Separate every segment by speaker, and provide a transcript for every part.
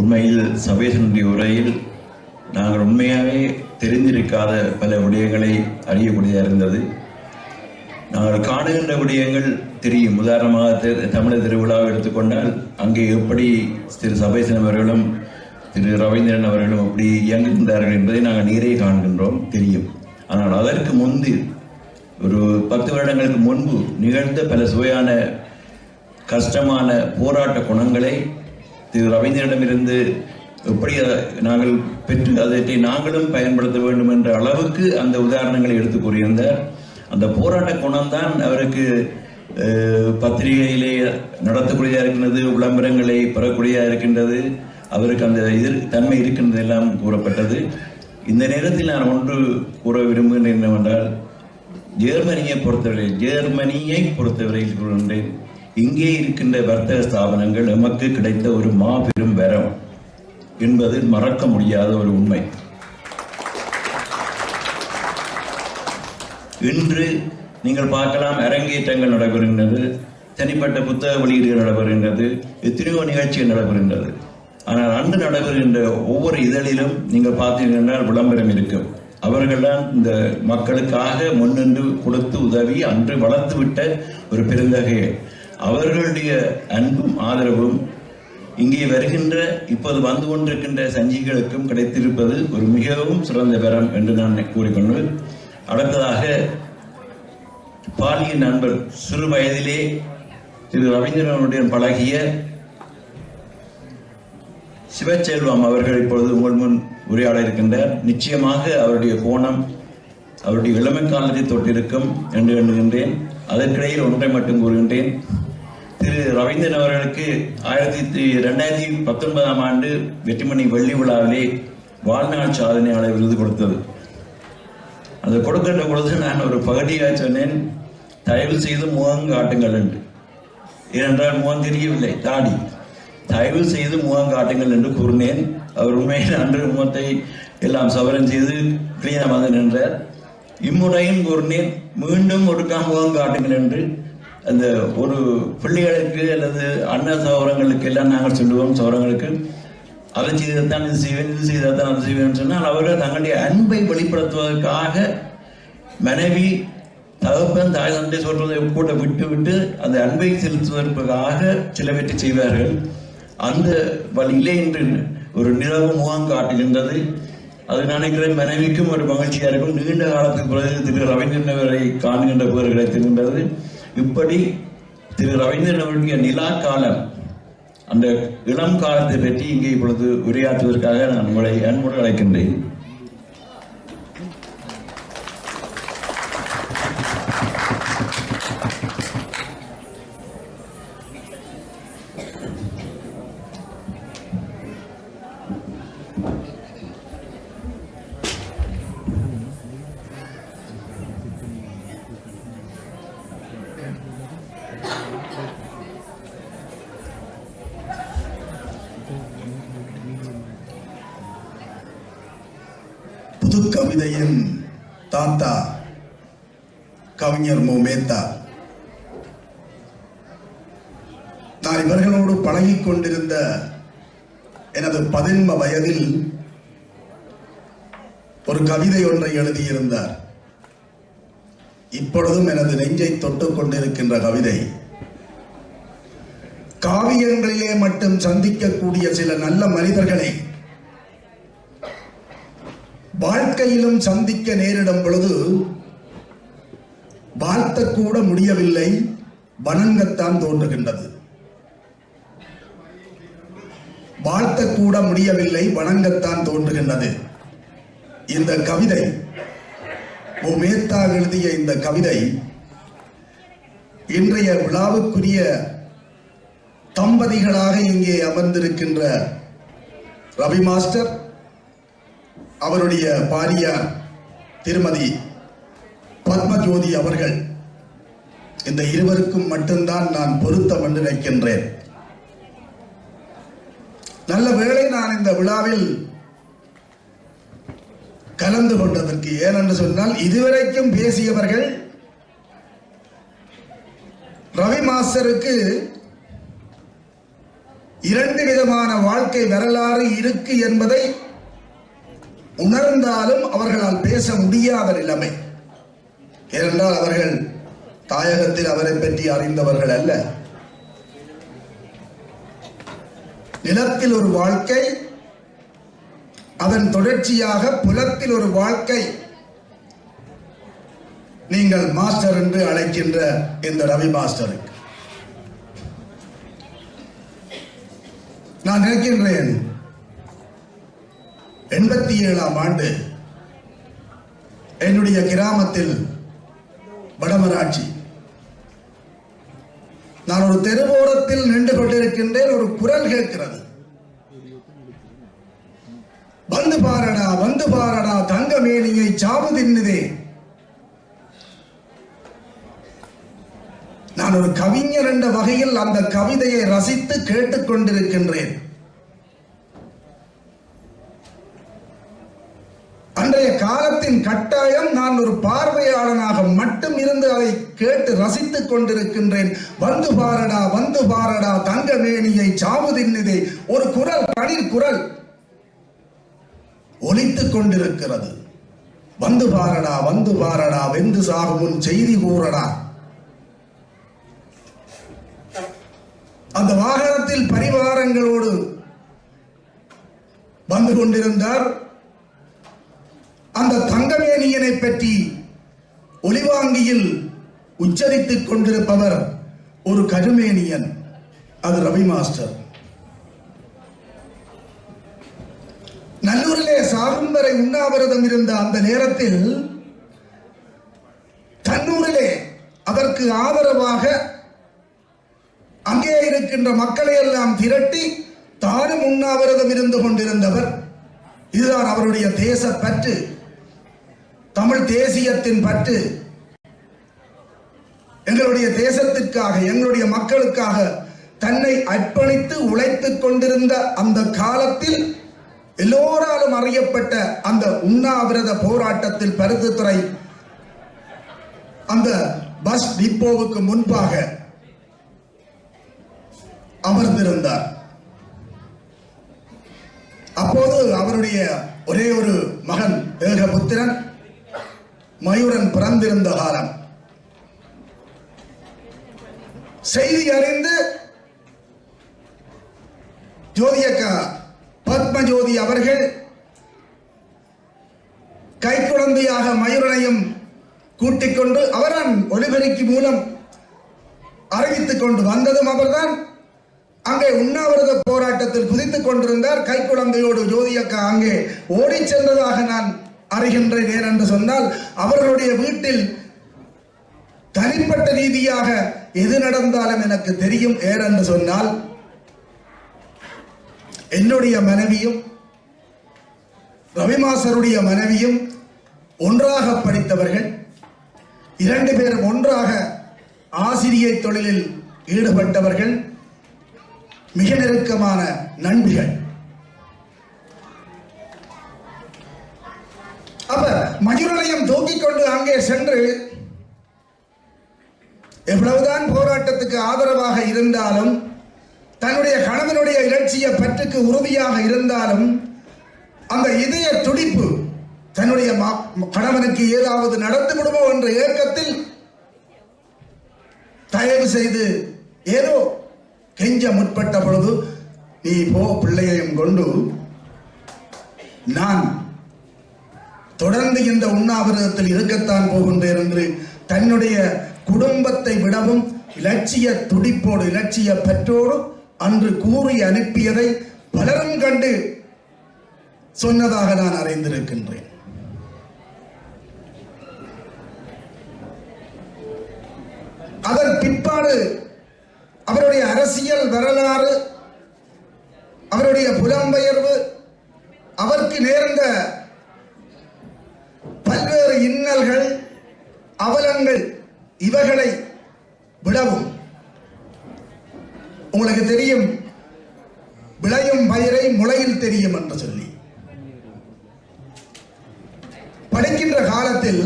Speaker 1: உண்மையில் சபேசனுடைய உரையில் நாங்கள் உண்மையாகவே தெரிந்திருக்காத பல விடயங்களை அறியக்கூடியதாக இருந்தது. நாங்கள் காணுகின்ற விடயங்கள் தெரியும். உதாரணமாக தமிழர் திருவிழாவை எடுத்துக்கொண்டால் அங்கே எப்படி திரு சபேசன் அவர்களும் திரு ரவீந்திரன் அவர்களும் எப்படி இயங்குகின்றார்கள் என்பதை நாங்கள் நீரே காண்கின்றோம் தெரியும். ஆனால் அதற்கு முன்பு ஒரு பத்து வருடங்களுக்கு முன்பு நிகழ்ந்த பல சுவையான கஷ்டமான போராட்ட குணங்களை திரு ரவீந்திரனிடமிருந்து எப்படி நாங்கள் பெற்று அதை நாங்களும் பயன்படுத்த வேண்டும் என்ற அளவுக்கு அந்த உதாரணங்களை எடுத்து கூறியிருந்தார். அந்த போராட்ட குணம்தான் அவருக்கு பத்திரிகையிலே நடத்தக்கூடியதாக இருக்கின்றது விளம்பரங்களை பெறக்கூடியதாக இருக்கின்றது அவருக்கு அந்த எதிர் தன்மை இருக்கின்றது எல்லாம் கூறப்பட்டது. இந்த நேரத்தில் நான் ஒன்று கூற விரும்புகிறேன் என்னவென்றால் ஜெர்மனியை பொறுத்தவரை ஜெர்மனியை பொறுத்தவரையில் கூறுகின்றேன். இங்கே இருக்கின்ற வர்த்தக ஸ்தாபனங்கள் எமக்கு கிடைத்த ஒரு மாபெரும் வரம் என்பது மறக்க முடியாத ஒரு உண்மை. இன்று நீங்கள் பார்க்கலாம் அரங்கேற்றங்கள் நடைபெறுகின்றது தனிப்பட்ட புத்தக வெளியீடுகள் நடைபெறுகின்றது எத்தனையோ நிகழ்ச்சிகள் நடைபெறுகின்றது. ஆனால் அன்று நடைபெறுகின்ற ஒவ்வொரு இதழிலும் நீங்கள் பார்த்தீங்கன்னா விளம்பரம் இருக்கும். அவர்கள்தான் இந்த மக்களுக்காக முன்னின்று கொடுத்து உதவி அன்று வளர்த்து விட்ட ஒரு பெருந்தகையை அவர்களுடைய அன்பும் ஆதரவும் இங்கே வருகின்ற இப்போது வந்து கொண்டிருக்கின்ற சஞ்சிகளுக்கும் கிடைத்திருப்பது ஒரு மிகவும் சிறந்த பெறம் என்று நான் கூறிக்கொண்டு அடுத்ததாக பாலிய நண்பர் சிறு வயதிலே திரு ரவீந்திரனுடன் பழகிய சிவச்செல்வம் அவர்கள் இப்பொழுது உங்கள் முன் உரையாட இருக்கின்றார். நிச்சயமாக அவருடைய கோணம் அவருடைய இளமை காலத்தை தொட்டிருக்கும் என்று எண்ணுகின்றேன். அதற்கிடையில் ஒன்றை மட்டும் கூறுகின்றேன். திரு ரவீந்திரன் அவர்களுக்கு ஆயிரத்தி ரெண்டாயிரத்தி பத்தொன்பதாம் ஆண்டு வெற்றிமணி வெள்ளி விழாவிலே வாழ்நாள் சாதனையாளர் விருது கொடுத்தது. அதை கொடுக்கின்ற பொழுது நான் ஒரு பகுதியாக சொன்னேன் தயவு செய்து முகம் காட்டுங்கள் என்று. ஏனென்றால் முகம் தெரியவில்லை தாடி. தயவு செய்து முகம் காட்டுங்கள் என்று கூறினேன். அவர் உண்மையில் அன்று முகத்தை எல்லாம் சவரம் செய்து கிளீனாக வந்து நின்றார். இம்முறையும் கூறினேன் மீண்டும் ஒருக்கா முகம் காட்டுங்கள் என்று. அந்த ஒரு பிள்ளைகளுக்கு அல்லது அண்ண சௌரங்களுக்கு எல்லாம் நாங்கள் சொல்லுவோம் சோரங்களுக்கு அதை செய்தத்தான் இது செய்வேன் இது செய்தத்தான் அது செய்வேன் சொன்னால் அவர்கள் தங்களுடைய அன்பை வெளிப்படுத்துவதற்காக மனைவி தகப்பன் தாய் தந்தை சொல்றதை கூட விட்டு விட்டு அந்த அன்பை செலுத்துவதற்காக சிலவற்றை செய்வார்கள். அந்த வழியிலே இன்று ஒரு நிலவு முகம் காட்டுகின்றது. அது நினைக்கிறேன் மனைவிக்கும் ஒரு மகிழ்ச்சியாக இருக்கும். நீண்ட காலத்துக்கு பிறகு திரு. ரவீந்திரன் அவரை காணுகின்ற பேர் கிடைத்திருக்கின்றது இப்படி திரு ரவீந்திரனுடைய நிலா காலம் அந்த இளம் காலத்தை பற்றி இங்கே இப்பொழுது உரையாற்றுவதற்காக நான் உங்களை அன்புடன் அழைக்கின்றேன்.
Speaker 2: கவிதையின் தாத்தா கவிஞர் மு மேத்தா நான் இவர்களோடு பழகிக் கொண்டிருந்த எனது பதின்ம வயதில் ஒரு கவிதை ஒன்றை எழுதியிருந்தார். இப்பொழுதும் எனது நெஞ்சை தொட்டுக் கொண்டிருக்கின்ற கவிதை. காவியங்களிலே மட்டும் சந்திக்கக்கூடிய சில நல்ல மனிதர்களை வாழ்க்கையிலும் சந்திக்க நேரிடும் பொழுது வாழ்த்தக்கூட முடியவில்லை வணங்கத்தான் தோன்றுகின்றது. வாழ்த்தக்கூட முடியவில்லை வணங்கத்தான் தோன்றுகின்றது. இந்த கவிதை ஓ மேத்தா எழுதிய இந்த கவிதை இன்றைய விழாவுக்குரிய தம்பதிகளாக இங்கே அமர்ந்திருக்கின்ற ரவி மாஸ்டர் அவருடைய பாரியார் திருமதி பத்மஜோதி அவர்கள் இந்த இருவருக்கும் மட்டும்தான் நான் பொருத்தம் என்று நினைக்கின்றேன். நல்ல வேளை நான் இந்த விழாவில் கலந்து கொண்டதற்கு ஏனென்று சொன்னால் இதுவரைக்கும் பேசியவர்கள் ரவி மாஸ்டருக்கு இரண்டு விதமான வாழ்க்கை வரலாறு இருக்கு என்பதை உணர்ந்தாலும் அவர்களால் பேச முடியாத நிலைமை. ஏனென்றால் அவர்கள் தாயகத்தில் அவரை பற்றி அறிந்தவர்கள் அல்ல. நிலத்தில் ஒரு வாழ்க்கை அதன் தொடர்ச்சியாக புலத்தில் ஒரு வாழ்க்கை நீங்கள் மாஸ்டர் என்று அழைக்கின்ற இந்த ரவி மாஸ்டருக்கு. நான் நினைக்கின்றேன் எண்பத்தி ஏழாம் ஆண்டு என்னுடைய கிராமத்தில் வடமராட்சி. நான் ஒரு தெருவோரத்தில் நின்று கொண்டிருக்கின்றேன் ஒரு குரல் கேட்கிறது. வந்து பாரடா வந்து பாரடா தங்கமேனியை சாவு தின்னுதே. நான் ஒரு கவிஞர் என்ற வகையில் அந்த கவிதையை ரசித்து கேட்டுக்கொண்டிருக்கின்றேன். காலத்தின் கட்டாயம் நான் ஒரு பார்வையாளனாக மட்டும் இருந்து அதை கேட்டு ரசித்துக் கொண்டிருக்கின்றேன். வந்து பாரடா வந்து பாரடா தங்கமேனியை சாவு தின்னுதே ஒரு குரல் கடிர் குரல் ஒலித்துக் கொண்டிருக்கிறது. வந்து பாரடா வந்து பாரடா வெந்து சாகும் செய்தி கூறடா. அந்த வாகனத்தில் பரிவாரங்களோடு வந்து கொண்டிருந்தார். அந்த தங்கமேனியனை பற்றி ஒளிவாங்கியில் உச்சரித்துக் கொண்டிருப்பவர் ஒரு கருமேனியன். அது ரவி மாஸ்டர். நல்லூரிலே சாகும் வரை உண்ணாவிரதம் இருந்த அந்த நேரத்தில் தன்னூரிலே அதற்கு ஆதரவாக அங்கே இருக்கின்ற மக்களை எல்லாம் திரட்டி தானும் உண்ணாவிரதம் இருந்து கொண்டிருந்தவர். இதுதான் அவருடைய தேச பற்று. தமிழ் தேசியத்தின் பற்று எங்களுடைய தேசத்திற்காக எங்களுடைய மக்களுக்காக தன்னை அர்ப்பணித்து உழைத்துக் கொண்டிருந்த அந்த காலத்தில் எல்லோராலும் அறியப்பட்ட அந்த உண்ணாவிரத போராட்டத்தில் பருத்தித்துறை அந்த பஸ் டிப்போவுக்கு முன்பாக அமர்ந்திருந்தார். அப்போது அவருடைய ஒரே ஒரு மகன் ஏகபுத்திரன் மயூரன் பிறந்திருந்த காலம். செய்தி அறிந்து ஜோதியக்கா பத்மஜோதி அவர்கள் கைக்குழந்தையாக மயூரனையும் கூட்டிக் கொண்டு அவரான் ஒலிபெருக்கி மூலம் அறிவித்துக் கொண்டு வந்ததும் அவர்தான் அங்கே உண்ணாவிரத போராட்டத்தில் குதித்துக் கொண்டிருந்தார். கைக்குழந்தையோடு ஜோதியக்கா அங்கே ஓடிச் சென்றதாக நான் அறிகின்றேன் என்று சொன்னால் அவர்களுடைய வீட்டில் தனிப்பட்ட ரீதியாக எது நடந்தாலும் எனக்கு தெரியும் ஏனென்று சொன்னால் என்னுடைய மனைவியும் ரவிமாசருடைய மனைவியும் ஒன்றாக படித்தவர்கள். இரண்டு பேரும் ஒன்றாக ஆசிரியை தொழிலில் ஈடுபட்டவர்கள். மிக நெருக்கமான நண்பிகள். அப்ப மயூரலையும் தூக்கிக் கொண்டு அங்கே சென்று எவ்வளவுதான் போராட்டத்துக்கு ஆதரவாக இருந்தாலும் தன்னுடைய கணவனுடைய இலட்சிய பற்றுக்கு உறுதியாக இருந்தாலும் அந்த இதய துடிப்பு தன்னுடைய கணவனுக்கு ஏதாவது நடந்து விடுமோ என்ற ஏக்கத்தில் தயவு செய்து ஏதோ கெஞ்ச முற்பட்ட பொழுது நீ போ பிள்ளையையும் கொண்டு. நான் தொடர்ந்து இந்த உண்ணாவிரதத்தில் இருக்கத்தான் போகின்றேன் என்று தன்னுடைய குடும்பத்தை விடவும் இலட்சிய துடிப்போடு இலட்சிய பெற்றோடு அன்று கூறி அனுப்பியதை பலரும் கண்டு சொன்னதாக நான் அறிந்திருக்கின்றேன். அதன் பிற்பாடு அவருடைய அரசியல் வரலாறு அவருடைய புலம்பெயர்வு அவருக்கு நேர்ந்த அவலங்கள் இவைகளை விடவும். உங்களுக்கு தெரியும் விளையும் பயிரை முளையில் தெரியும் என்று சொல்லி. படிக்கின்ற காலத்தில்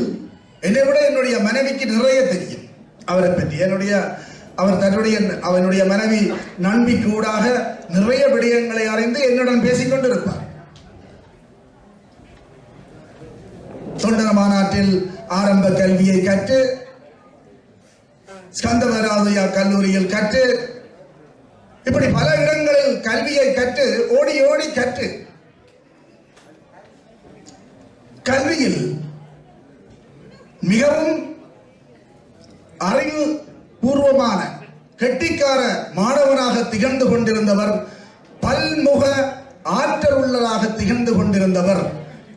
Speaker 2: என்னை விட என்னுடைய மனைவிக்கு நிறைய தெரியும். அவரை பற்றி என்னுடைய அவர் தன்னுடைய அவனுடைய மனைவி நன்மைக்கூடாக நிறைய விடயங்களை அறிந்து என்னுடன் பேசிக்கொண்டிருப்பார். தொண்டர மாநாட்டில் ஆரம்ப கல்வியை கற்று ஸ்கந்தவராதையா கல்லூரியில் கற்று இப்படி பல இடங்களில் கல்வியை கற்று ஓடி ஓடி கற்று கல்வியில் மிகவும் அறிவு பூர்வமான கெட்டிக்கார மாணவனாக திகழ்ந்து கொண்டிருந்தவர் பல்முக ஆற்றல் உள்ளதாக திகழ்ந்து கொண்டிருந்தவர்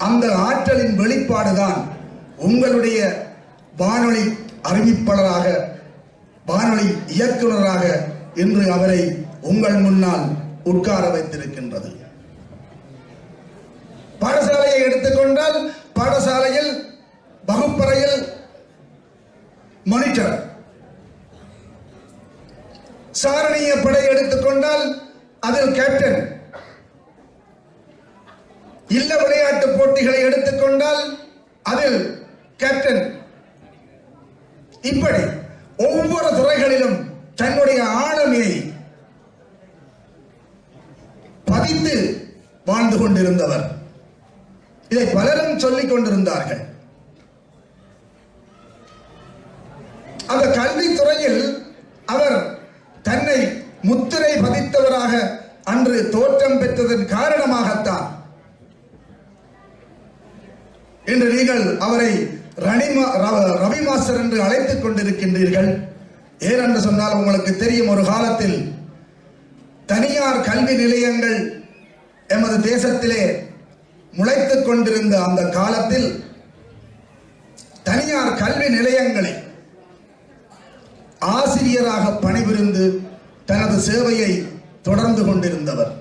Speaker 2: அந்த ஆற்றலின் வெளிப்பாடுதான் உங்களுடைய வானொலி அறிவிப்பாளராக வானொலி இயக்குநராக இன்று அவரை உங்கள் முன்னால் உட்கார வைத்திருக்கின்றது. பாடசாலையை எடுத்துக்கொண்டால் பாடசாலையில் வகுப்பறையில் மானிட்டர் சாரணிய படை எடுத்துக்கொண்டால் அதில் கேப்டன் இல்ல விளையாட்டு போட்டிகளை எடுத்துக்கொண்டால் அதில் கேப்டன் இப்படி ஒவ்வொரு துறைகளிலும் தன்னுடைய ஆளுமையை பதித்து வாழ்ந்து கொண்டிருந்தவர். இதை பலரும் சொல்லிக் கொண்டிருந்தார்கள். அந்த கல்வித்துறையில் அவர் தன்னை முத்திரை பதித்தவராக அன்று தோற்றம் பெற்றதன் காரணமாகத்தான் இன்று நீங்கள் அவரை ரணிமா ரவி மாஸ்டர் என்று அழைத்துக் கொண்டிருக்கின்றீர்கள். ஏனென்று சொன்னால் உங்களுக்கு தெரியும் ஒரு காலத்தில் தனியார் கல்வி நிலையங்கள் எமது தேசத்திலே முளைத்துக் கொண்டிருந்த அந்த காலத்தில் தனியார் கல்வி நிலையங்களை ஆசிரியராக பணிபுரிந்து தனது சேவையை தொடர்ந்து கொண்டிருந்தவர்.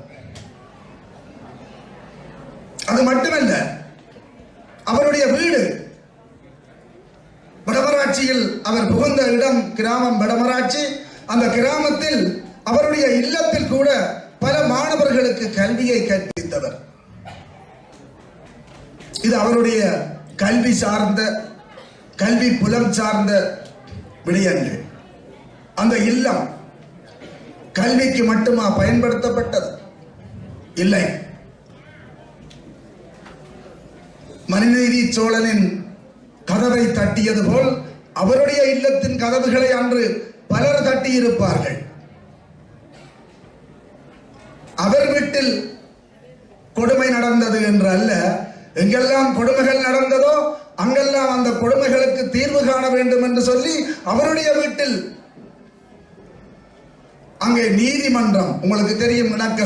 Speaker 2: அது மட்டுமல்ல அவருடைய வீடு. வடமராட்சியில் அவர் புகுந்த இடம் கிராமம் வடமராட்சி. அந்த கிராமத்தில் அவருடைய இல்லத்தில் கூட பல மாணவர்களுக்கு கல்வியை கற்பித்தவர். இது அவருடைய கல்வி சார்ந்த கல்வி புலம் சார்ந்த விடயங்கள். அந்த இல்லம் கல்விக்கு மட்டுமா பயன்படுத்தப்பட்டது? இல்லை. மனுநீதி சோழனின் கதவை தட்டியது போல் அவருடைய இல்லத்தின் கதவுகளை அன்று பலர் தட்டியிருப்பார்கள். அவர் வீட்டில் கொடுமை நடந்தது என்று அல்ல எங்கெல்லாம் கொடுமைகள் நடந்ததோ அங்கெல்லாம் அந்த கொடுமைகளுக்கு தீர்வு காண வேண்டும் என்று சொல்லி அவருடைய வீட்டில் அங்கே நீதிமன்றம் உங்களுக்கு தெரியும் இணக்க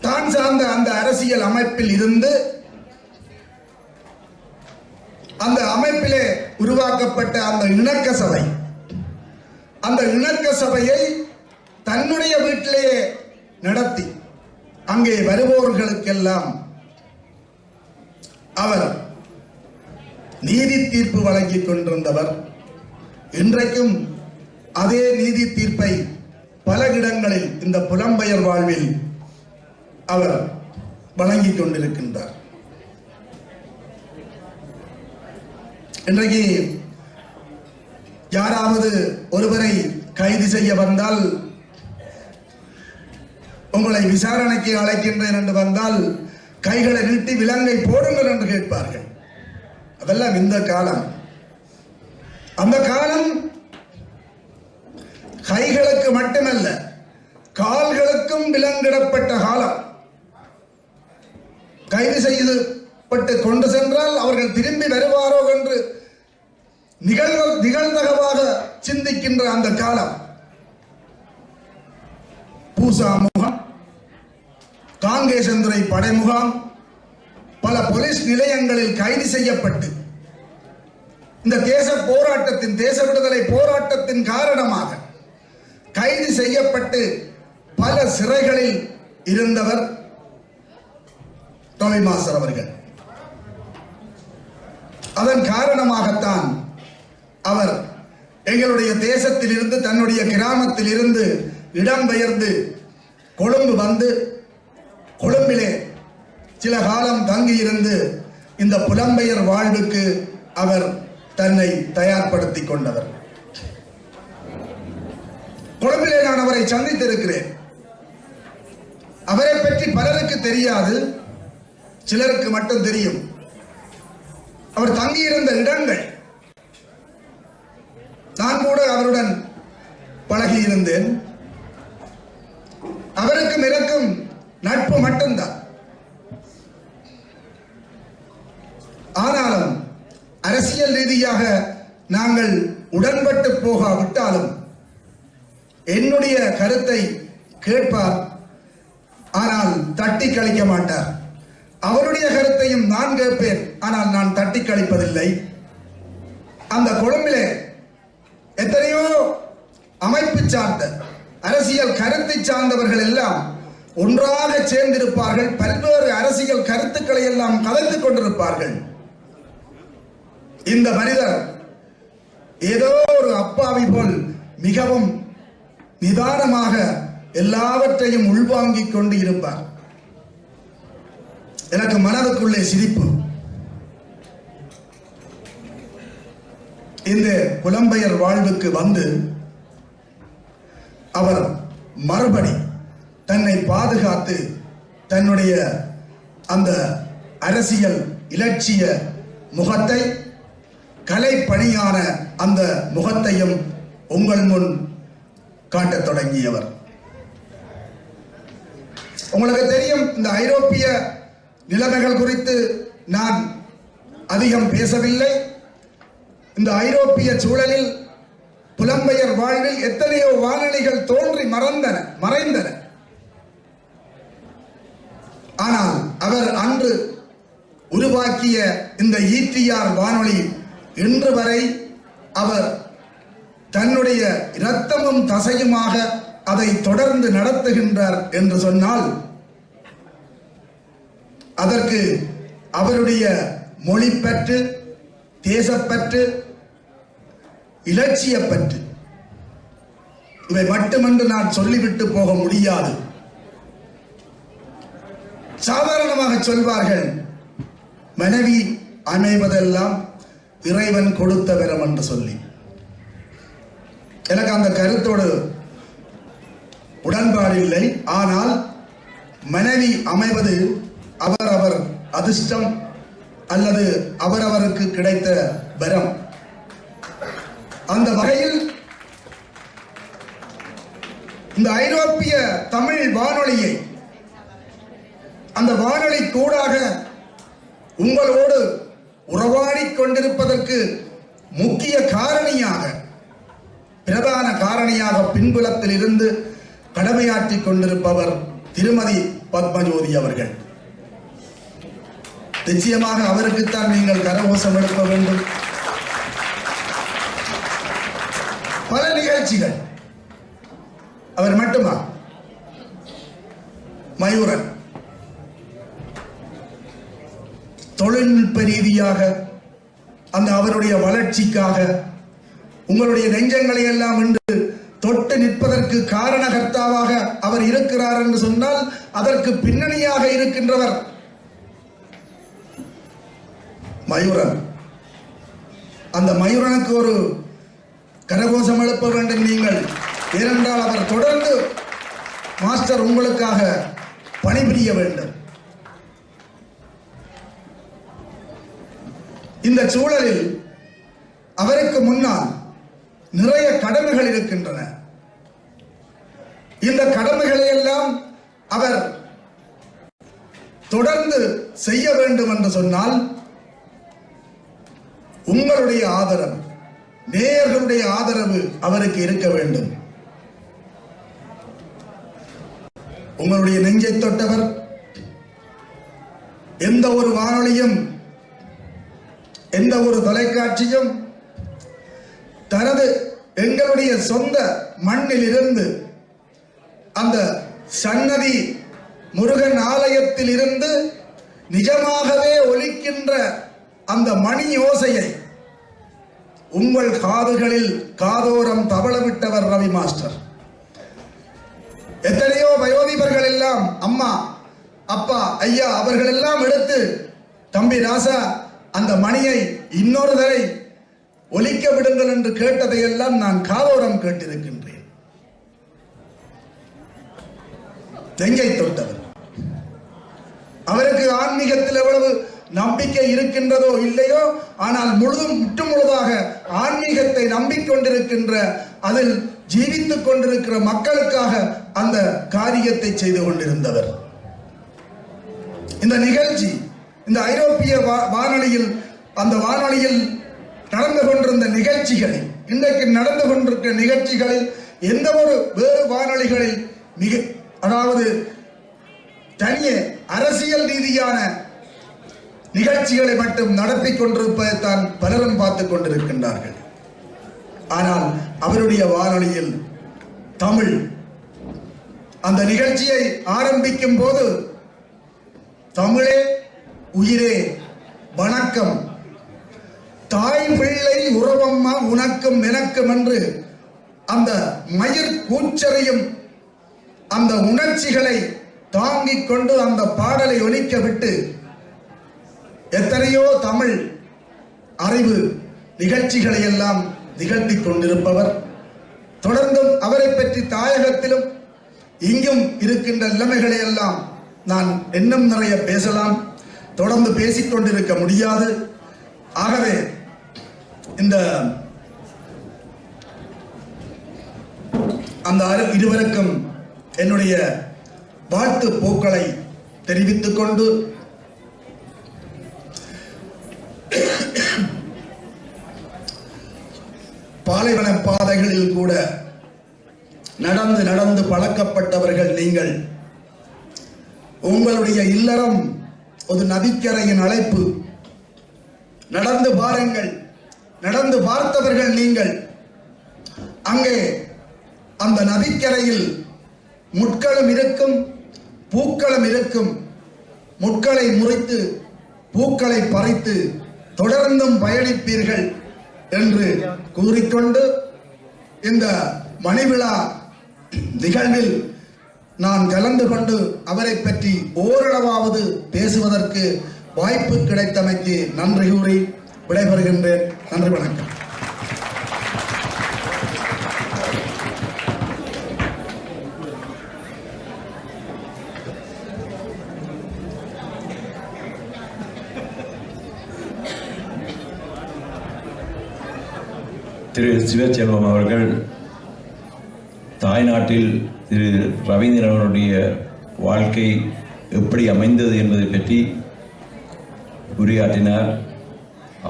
Speaker 2: தான் சார்ந்த அந்த அரசியல் அமைப்பில் இருந்து அந்த அமைப்பிலே உருவாக்கப்பட்ட அந்த இணக்க சபை. அந்த இணக்க சபையை தன்னுடைய வீட்டிலேயே நடத்தி அங்கே வருபவர்களுக்கெல்லாம் அவர் நீதி தீர்ப்பு வழங்கிக் கொண்டிருந்தவர். இன்றைக்கும் அதே நீதி தீர்ப்பை பல இடங்களில் இந்த புலம்பெயர் வாழ்வில் அவர் வழங்கிக் கொண்டிருக்கின்றார். இன்றைக்கு யாராவது ஒருவரை கைது செய்ய வந்தால் உங்களை விசாரணைக்கு அழைக்கின்றேன் என்று வந்தால் கைகளை நீட்டி விலங்கை போடுங்கள் என்று கேட்பார்கள். அதெல்லாம் இந்த காலம். அந்த காலம் கைகளுக்கு மட்டுமல்ல கால்களுக்கும் விலங்கிடப்பட்ட காலம். கைது செய்யப்பட்டு கொண்டு சென்றால் அவர்கள் திரும்பி வருவாரோ என்று நிகழ்வு நிகழ்ந்தகவாக சிந்திக்கின்ற அந்த காலம். பூசா முகாம் காங்கேசந்துறை படைமுகாம் பல போலீஸ் நிலையங்களில் கைது செய்யப்பட்டு இந்த தேச போராட்டத்தின் தேச விடுதலை போராட்டத்தின் காரணமாக கைது செய்யப்பட்டு பல சிறைகளில் இருந்தவர். டொமி மாஸ்டர் அவர்கள். அதன் காரணமாகத்தான் அவர் எங்களுடைய தேசத்தில் இருந்து தன்னுடைய கிராமத்தில் இருந்து இடம்பெயர்ந்து கொழும்பு வந்து கொழும்பிலே சில காலம் தங்கியிருந்து இந்த புலம்பெயர் வாழ்வுக்கு அவர் தன்னை தயார்படுத்திக் கொண்டவர். கொழும்பிலே நான் அவரை சந்தித்திருக்கிறேன். அவரை பற்றி பலருக்கு தெரியாது. சிலருக்கு மட்டும் தெரியும். அவர் தங்கியிருந்த இடங்கள். நான் கூட அவருடன் பழகி இருந்தேன் அவருக்கும் எனக்கும் நட்பு மட்டும்தான். ஆனாலும் அரசியல் ரீதியாக நாங்கள் உடன்பட்டு போகாவிட்டாலும் என்னுடைய கருத்தை கேட்பார். ஆனால் தட்டி கழிக்க மாட்டார். அவருடைய நான் கேட்பேன். ஆனால் நான் தட்டி கழிப்பதில்லை. அந்த குழம்பிலே எத்தனையோ அமைப்பு சார்ந்த அரசியல் கருத்தை சார்ந்தவர்கள் எல்லாம் ஒன்றாக சேர்ந்திருப்பார்கள். பல்வேறு அரசியல் கருத்துக்களை எல்லாம் கலந்து கொண்டிருப்பார்கள். இந்த மனிதர் ஏதோ ஒரு அப்பாவி போல் மிகவும் நிதானமாக எல்லாவற்றையும் உள்வாங்கிக் கொண்டு இருப்பார். எனக்கு மனதுக்குள்ளே சிரிப்பு. இந்த புலம்பெயர் வாழ்வுக்கு வந்து அவர் மறுபடி தன்னை பாதுகாத்து தன்னுடைய அந்த அரசியல் இலட்சிய முகத்தை கலைப்பணியான அந்த முகத்தையும் உங்கள் முன் காட்டத் தொடங்கியவர். உங்களுக்கு தெரியும் இந்த ஐரோப்பிய நிலைமைகள் குறித்து நான் அதிகம் பேசவில்லை. இந்த ஐரோப்பிய சூழலில் புலம்பெயர் வாழ்வில் எத்தனையோ வானொலிகள் தோன்றி மறந்தன மறைந்தன. ஆனால் அவர் அன்று உருவாக்கிய இந்த ஈட்டியார் வானொலி இன்று வரை அவர் தன்னுடைய இரத்தமும் தசையுமாக அதை தொடர்ந்து நடத்துகின்றார் என்று சொன்னால் அதற்கு அவருடைய மொழிப்பற்று தேசப்பற்று இலட்சியப்பற்று இவை மட்டுமென்று நான் சொல்லிவிட்டு போக முடியாது. சாதாரணமாக சொல்வார்கள் மனைவி அமைவதெல்லாம் இறைவன் கொடுத்த வரம் என்று சொல்லி. எனக்கு அந்த கருத்தோடு உடன்பாடு இல்லை. ஆனால் மனைவி அமைவது அவரவர் அதிர்ஷ்டம் அல்லது அவரவருக்கு கிடைத்த வரம். அந்த வகையில் இந்த ஐரோப்பிய தமிழ் வானொலியை அந்த வானொலி கூடாக உங்களோடு உறவாடி கொண்டிருப்பதற்கு முக்கிய காரணியாக பிரதான காரணியாக பின்புலத்தில் இருந்து கடமையாற்றிக் கொண்டிருப்பவர் திருமதி பத்மஜோதி அவர்கள். நிச்சயமாக அவருக்குத்தான் நீங்கள் கரகோஷம் எழுப்ப வேண்டும். பல நிகழ்ச்சிகள். அவர் மட்டுமா? மயூரன். தொழில்நுட்ப ரீதியாக அந்த அவருடைய வளர்ச்சிக்காக உங்களுடைய நெஞ்சங்களை எல்லாம் இன்று தொட்டு நிற்பதற்கு காரணகர்த்தாவாக அவர் இருக்கிறார் என்று சொன்னால் அதற்கு பின்னணியாக இருக்கின்றவர் மயூரன். அந்த மயூரனுக்கு ஒரு கரகோஷம் எழுப்ப வேண்டும் நீங்கள். ஏனென்றால் அவர் தொடர்ந்து மாஸ்டர் உங்களுக்காக பணிபுரிய வேண்டும். இந்த சூழலில் அவருக்கு முன்னால் நிறைய கடமைகள் இருக்கின்றன. இந்த கடமைகளை எல்லாம் அவர் தொடர்ந்து செய்ய வேண்டும் என்று சொன்னால் உங்களுடைய ஆதரவு நேயர்களுடைய ஆதரவு அவருக்கு இருக்க வேண்டும். உங்களுடைய நெஞ்சை தொட்டவர் எந்த ஒரு வானொலியும் எந்த ஒரு தொலைக்காட்சியும் தனது எங்களுடைய சொந்த மண்ணில் இருந்து அந்த சன்னதி முருகன் ஆலயத்தில் இருந்து நிஜமாகவே ஒலிக்கின்ற அந்த மணி யோசையை உங்கள் காதுகளில் காதோரம் தவளவிட்டவர் ரவி மாஸ்டர். எத்தனையோ வயோதிபர்கள் எல்லாம் அம்மா அப்பா ஐயா அவர்கள் எல்லாம் எடுத்து தம்பி ராசா அந்த மணியை இன்னொரு தரை ஒலிக்க விடுங்கள் என்று கேட்டதையெல்லாம் நான் காதோரம் கேட்டிருக்கின்றேன். நெஞ்சை தொட்டவர். அவருக்கு ஆன்மீகத்தில் எவ்வளவு நம்பிக்கை இருக்கின்றதோ இல்லையோ ஆனால் முழுதும் முற்று முழுதாக ஆன்மீகத்தை நம்பிக்கொண்டிருக்கின்ற அதில் ஜீவித்துக் கொண்டிருக்கிற மக்களுக்காக அந்த காரியத்தை செய்து கொண்டிருந்தவர். இந்த நிகழ்ச்சி இந்த ஐரோப்பிய வானொலியில் அந்த வானொலியில் நடந்து கொண்டிருந்த நிகழ்ச்சிகளில் இன்றைக்கு நடந்து கொண்டிருக்கிற நிகழ்ச்சிகளில் எந்த ஒரு வேறு வானொலிகளில் மிக அதாவது தனியே அரசியல் ரீதியான நிகழ்ச்சிகளை மட்டும் நடத்தி கொண்டிருப்பதைத்தான் பலரும் பார்த்துக் கொண்டிருக்கின்றார்கள். ஆனால் அவருடைய வானொலியில் தமிழ் அந்த நிகழ்ச்சியை ஆரம்பிக்கும் போது தமிழே உயிரே வணக்கம். தாய் பிள்ளை உறவம்மா உனக்கும் எனக்கும் என்று அந்த மயிர் கூச்சரையும் அந்த உணர்ச்சிகளை தாங்கிக் கொண்டு அந்த பாடலை ஒலிக்க விட்டு எத்தனையோ தமிழ் அறிவு நிகழ்ச்சிகளை எல்லாம் நிகழ்த்தி கொண்டிருப்பவர். தொடர்ந்தும் அவரை பற்றி தாயகத்திலும் இங்கும் இருக்கின்ற நிலைமைகளை எல்லாம் நான் எண்ணம் நிறைய பேசலாம். தொடர்ந்து பேசிக் கொண்டிருக்க முடியாது. ஆகவே இந்த அந்த இருவருக்கும் என்னுடைய வாழ்த்து பூக்களை தெரிவித்துக் பாலைவன பாதைகளில் கூட நடந்து நடந்து பழக்கப்பட்டவர்கள் நீங்கள். உங்களுடைய இல்லறம் ஒரு நதிக்கரையின் அழைப்பு. நடந்து பாருங்கள் நடந்து பார்த்தவர்கள் நீங்கள். அங்கே அந்த நதிக்கரையில் முட்களும் இருக்கும் பூக்களும் இருக்கும். முட்களை முறித்து பூக்களை பறித்து தொடர்ந்தும் பயணிப்பீர்கள் என்று கூறிக்கொண்டு இந்த மணிவிழா நிகழ்வில் நான் கலந்து கொண்டு அவரை பற்றி ஓரளவாவது பேசுவதற்கு வாய்ப்பு கிடைத்தமைக்கு நன்றி கூறி விடைபெறுகின்றேன். நன்றி வணக்கம்.
Speaker 1: திரு சிவச்செல்வம் அவர்கள் தாய்நாட்டில் திரு ரவீந்திரனுடைய வாழ்க்கை எப்படி அமைந்தது என்பதை பற்றி உரையாற்றினார்.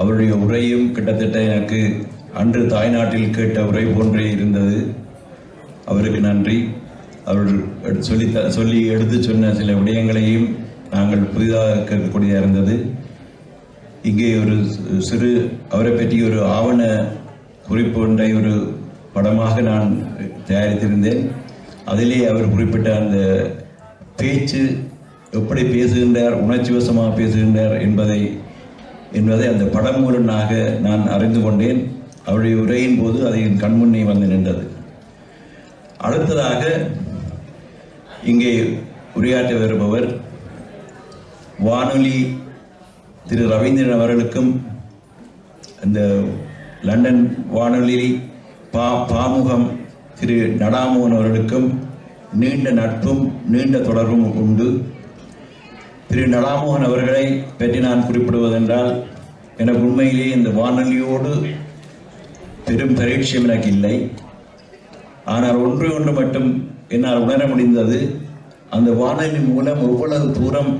Speaker 1: அவருடைய உரையும் கிட்டத்தட்ட எனக்கு அன்று தாய்நாட்டில் கேட்ட உரை போன்றே இருந்தது. அவருக்கு நன்றி. அவர் சொல்லி சொல்லி எடுத்து சொன்ன சில விடயங்களையும் நாங்கள் புதிதாக கேட்கக்கூடியதாக இருந்தது. இங்கே ஒரு சிறு அவரை பற்றி ஒரு ஆவண குறிப்பு ஒன்றை ஒரு படமாக நான் தயாரித்திருந்தேன். அதிலே அவர் குறிப்பிட்ட அந்த பேச்சு எப்படி பேசுகின்றார் உணர்ச்சி வசமாக பேசுகின்றார் என்பதை என்பதை அந்த படம் மூலமாக நான் அறிந்து கொண்டேன். அவருடைய உரையின் போது அதை என் கண்முன்னே வந்து நின்றது. அடுத்ததாக இங்கே உரையாற்ற வருபவர் வானொலி திரு ரவீந்திரன் அவர்களுக்கும் இந்த லண்டன் வானொலி பா பாமுகம் திரு நடாமோகன் அவர்களுக்கும் நீண்ட நட்பும் நீண்ட தொடர்பும் உண்டு. திரு நடாமோகன் அவர்களை பற்றி நான் குறிப்பிடுவதென்றால் எனக்கு உண்மையிலேயே இந்த வானொலியோடு பெரும் பரீட்சையும் எனக்கு இல்லை. ஆனால் ஒன்று ஒன்று மட்டும் என்னால் உணர முடிந்தது அந்த வானொலி மூலம் எவ்வளவு தூரம்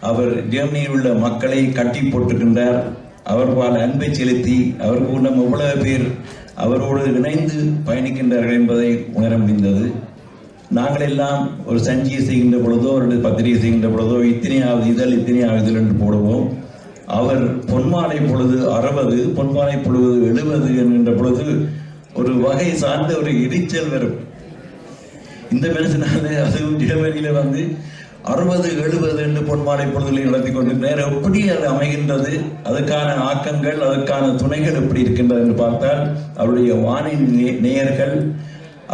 Speaker 1: அவர் ஜெர்மனியில் உள்ள மக்களை கட்டி அவர் பால் அன்பை செலுத்தி அவர் மூலம் எவ்வளவு பேர் அவரோடு இணைந்து பயணிக்கின்றார்கள் என்பதை உணர முடிந்தது. நாங்கள் எல்லாம் ஒரு சஞ்சியை செய்கின்ற பொழுதோ ஒரு பத்திரிகை செய்கின்ற பொழுதோ இத்தனையாவது இதழ் இத்தனையாவது இதழ் என்று போடுவோம். அவர் பொன்மாலை பொழுது அறுபது பொன்மாலை பொழுது எழுபது என்கின்ற பொழுது ஒரு வகை சார்ந்த ஒரு இடிச்சல் வரும். இந்த மனுஷனால அதுவும் ஜெர்மனியில வந்து அறுபது எழுபது என்று பொன்மாலை பொழுதுகளை நடத்தி கொண்டிருந்தார் எப்படி அது அமைகின்றது. அதுக்கான ஆக்கங்கள் அதற்கான துணைகள் எப்படி இருக்கின்றது என்று பார்த்தால் அவருடைய வானின் நேயர்கள்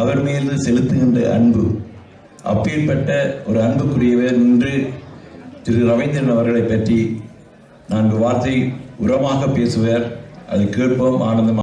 Speaker 1: அவர் மீது செலுத்துகின்ற அன்பு. அப்பேற்பட்ட ஒரு அன்புக்குரியவர் என்று திரு ரவீந்திரன் அவர்களை பற்றி நான்கு வார்த்தை உரமாக பேசுவார். அதை கேட்போம் ஆனந்தமாக